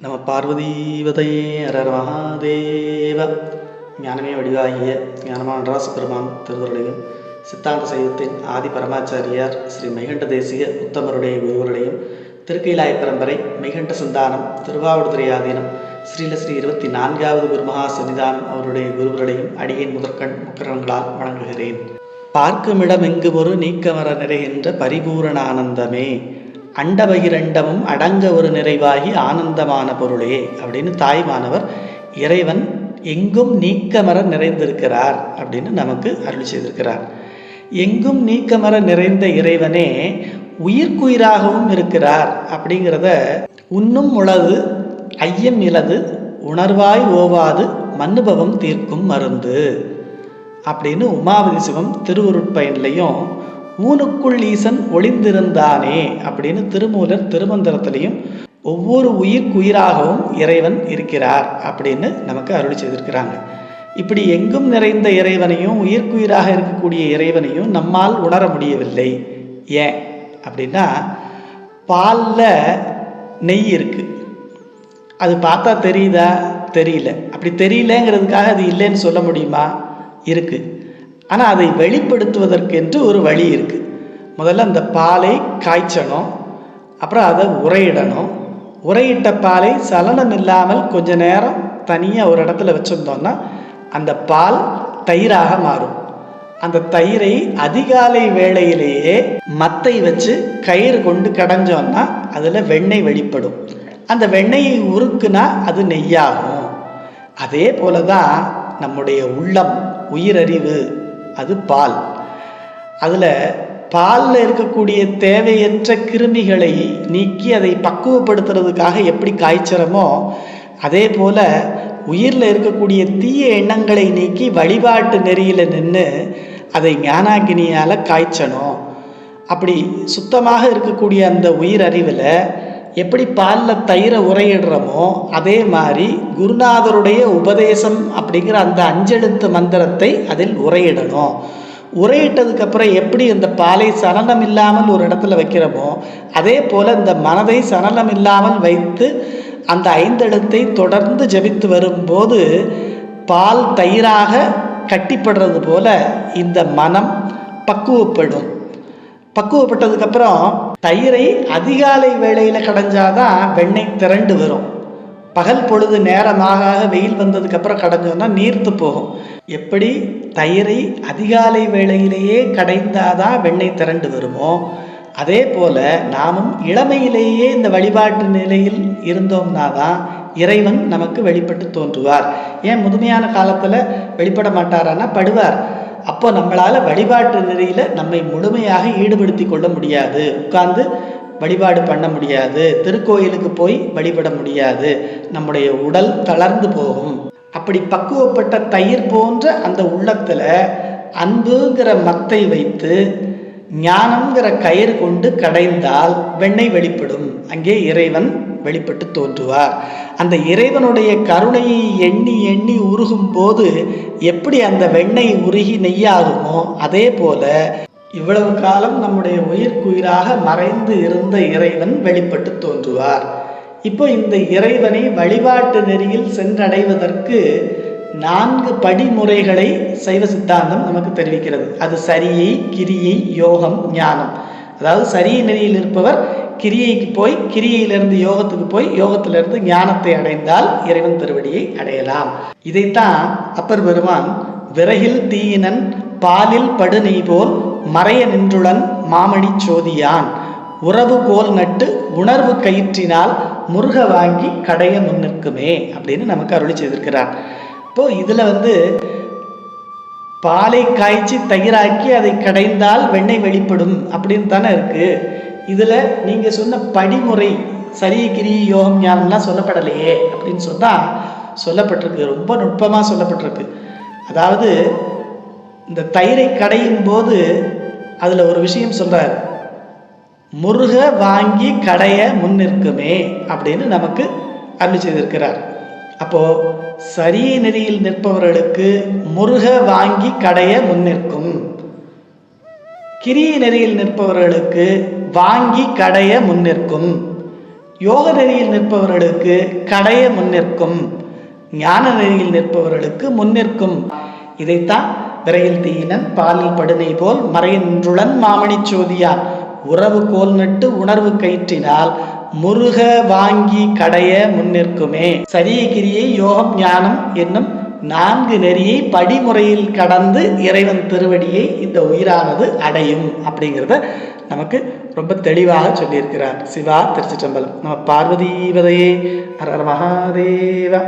நம பார்வதீவதை அரர் மகாதேவ. ஞானமே வடிவாகிய ஞானமான நடராச பெருமான் திருவருடையும் சித்தாந்த சைவத்தின் ஆதி பரமாச்சாரியார் ஸ்ரீ மெகண்ட தேசிய உத்தமருடைய குருவருடையும் திருக்கைலாய பரம்பரை மெய்கண்ட சந்தானம் திருவாவடுதுறை ஆதீனம் ஸ்ரீலஸ்ரீ இருபத்தி நான்காவது குருமகா சன்னிதானம் அவருடைய குருவருடையும் அடியின் முதற்கண் முக்கரங்களால் வணங்குகிறேன். பார்க்குமிடமெங்கு ஒரு நீக்கமர நிறைகின்ற பரிபூரண ஆனந்தமே. அண்டபகிரண்டமும் அடங்க ஒரு நிறைவாகி ஆனந்தமான பொருளே அப்படின்னு தாய்மானவர் இறைவன் எங்கும் நீக்கமர நிறைந்திருக்கிறார் அப்படின்னு நமக்கு அருள் செய்திருக்கிறார். எங்கும் நீக்கமர நிறைந்த இறைவனே உயிர்க்குயிராகவும் இருக்கிறார் அப்படிங்கிறத உண்ணும் உளது ஐயம் இலது உணர்வாய் ஓவாது மன்னுபவம் தீர்க்கும் மருந்து அப்படின்னு உமாவதி சிவம் திருவருட்பயன்லையும் ஊனுக்குள் ஈசன் ஒளிந்திருந்தானே அப்படின்னு திருமூலர் திருமந்திரத்திலையும் ஒவ்வொரு உயிர்க்குயிராகவும் இறைவன் இருக்கிறார் அப்படின்னு நமக்கு அருள் செய்திருக்கிறாங்க. இப்படி எங்கும் நிறைந்த இறைவனையும் உயிர்க்குயிராக இருக்கக்கூடிய இறைவனையும் நம்மால் உணர முடியவில்லை. ஏன்? அப்படின்னா பாலில் நெய் இருக்குது அது பார்த்தா தெரியுதா? தெரியல. அப்படி தெரியலங்கிறதுக்காக அது இல்லைன்னு சொல்ல முடியுமா? இருக்குது ஆனால் அதை வெளிப்படுத்துவதற்கென்று ஒரு வழி இருக்குது முதல்ல அந்த பாலை காய்ச்சணும் அப்புறம் அதை உரையிடணும் உரையிட்ட பாலை சலனம் இல்லாமல் கொஞ்ச நேரம் தனியாக ஒரு இடத்துல வச்சுருந்தோன்னா அந்த பால் தயிராக மாறும். அந்த தயிரை அதிகாலை வேளையிலேயே மத்தை வச்சு கயிறு கொண்டு கடைஞ்சோன்னா அதில் வெண்ணெய் வெளிப்படும். அந்த வெண்ணெயை உருக்குனா அது நெய்யாகும். அதே போல தான் நம்முடைய உள்ளம் உயிரறிவு அது பால். அதில் பாலில் இருக்கக்கூடிய தேவையற்ற கிருமிகளை நீக்கி அதை பக்குவப்படுத்துறதுக்காக எப்படி காய்ச்சறமோ அதே போல் உயிரில் இருக்கக்கூடிய தீய எண்ணங்களை நீக்கி வழிபாட்டு நெறியில் நின்று அதை ஞானாகினியால் காய்ச்சணும். அப்படி சுத்தமாக இருக்கக்கூடிய அந்த உயிர் அறிவில் எப்படி பாலில் தயிரை உரையிடுறோமோ அதே மாதிரி குருநாதருடைய உபதேசம் அப்படிங்கிற அந்த அஞ்செழுத்து மந்திரத்தை அதில் உரையிடணும். உரையிட்டதுக்கப்புறம் எப்படி இந்த பாலை சலனம் இல்லாமல் ஒரு இடத்துல வைக்கிறோமோ அதே போல் இந்த மனதை சலனம் இல்லாமல் வைத்து அந்த ஐந்தெழுத்தை தொடர்ந்து ஜபித்து வரும்போது பால் தயிராக கட்டிப்படுறது போல இந்த மனம் பக்குவப்படும். பக்குவப்பட்டதுக்கப்புறம் தயிரை அதிகாலை வேளையில் கடைஞ்சாதான் வெண்ணெய் திரண்டு வரும். பகல் பொழுது நேரமாக வெயில் வந்ததுக்கப்புறம் கடைஞ்சோன்னா நீர்த்து போகும். எப்படி? தயிரை அதிகாலை வேளையிலேயே கடைந்தாதான் வெண்ணெய் திரண்டு வருமோ? அதே போல் நாமும் இளமையிலேயே இந்த வழிபாட்டு நிலையில் இருந்தோம்னா தான் இறைவன் நமக்கு வெளிப்பட்டு தோன்றுவார். ஏன்? முதுமையான காலத்தில் வெளிப்பட மாட்டாரான்னா படுவார். அப்போ நம்மளால் வழிபாட்டு நெறியில் நம்மை முழுமையாக ஈடுபடுத்தி கொள்ள முடியாது. உட்கார்ந்து வழிபாடு பண்ண முடியாது. திருக்கோயிலுக்கு போய் வழிபட முடியாது. நம்முடைய உடல் தளர்ந்து போகும். அப்படி பக்குவப்பட்ட தயிர் போன்ற அந்த உள்ளத்தில் அன்புங்கிற மத்தை வைத்து ஞானம்ங்கிற கயிறு கொண்டு கடைந்தால் வெண்ணெய் வெளிப்படும். அங்கே இறைவன் வெளிப்பட்டு தோன்றுவார். அந்த இறைவனுடைய கருணையை எண்ணி எண்ணி உருகும் போது எப்படி அந்த வெண்ணெய் உருகி நெய்யாகுமோ அதே போல இவ்வளவு காலம் நம்முடைய உயிர்க்குயிராக மறைந்து இருந்த இறைவன் வெளிப்பட்டு தோன்றுவார். இப்போ இந்த இறைவனை வழிபாட்டு நெறியில் சென்றடைவதற்கு நான்கு படிமுறைகளை சைவ சித்தாந்தம் நமக்கு தெரிவிக்கிறது. அது சரியை கிரியை யோகம் ஞானம். அதாவது சரிய நெறியில் இருப்பவர் கிரியைக்கு போய் கிரியையிலிருந்து யோகத்துக்கு போய் யோகத்திலிருந்து ஞானத்தை அடைந்தால் இறைவன் திருவடியை அடையலாம். இதைத்தான் அப்பர் பெருமான் விறகில் தீயினன் பாலில் படுநெய் போல் மறைய நின்றுடன் மாமணி சோதியான். உறவு கோல் நட்டு உணர்வு கயிற்றினால் முருக வாங்கி கடைய முன்னிற்குமே அப்படின்னு நமக்கு அருளி செய்திருக்கிறார். இப்போ இதில் வந்து பாலை காய்ச்சி தயிராக்கி அதை கடைந்தால் வெண்ணெய் வெளிப்படும் அப்படின்னு தானே இருக்குது இதில் நீங்கள் சொன்ன படிமுறை சரியகிரி யோகம் ஞானம்லாம் சொல்லப்படலையே அப்படின்னு சொன்னால் சொல்லப்பட்டிருக்கு. ரொம்ப நுட்பமாக சொல்லப்பட்டிருக்கு. அதாவது இந்த தயிரை கடையும் போது அதில் ஒரு விஷயம் சொல்கிறார் முருக வாங்கி கடைய முன்னிற்குமே அப்படின்னு நமக்கு அருள் செய்திருக்கிறார். அப்போ சரிய நெறியில் நிற்பவர்களுக்கு முருக வாங்கி கடைய முன்னிற்கும் கிரிய நெறியில் நிற்பவர்களுக்கு வாங்கி கடைய முன்னிற்கும் யோக நெறியில் நிற்பவர்களுக்கு கடைய முன்னிற்கும் ஞான நெறியில் நிற்பவர்களுக்கு முன்னிற்கும் இதைத்தான் விரையில் தீயினன் பாலில் படுனை போல் மறையின்றுளன் மாமணி சோதியான். உறவு கோல் நட்டு உணர்வு கயிற்றினால் முருக வாங்கி கடைய முன்னிற்குமே. சரிய கிரியை யோகம் ஞானம் என்னும் நான்கு நெறியை படிமுறையில் கடந்து இறைவன் திருவடியை இந்த உயிரானது அடையும் அப்படிங்கிறத நமக்கு ரொம்ப தெளிவாக சொல்லியிருக்கிறார் சிவா திருச்சிற்றம்பலம். நம்ம பார்வதீவதையே அரர் ஹர மகாதேவா.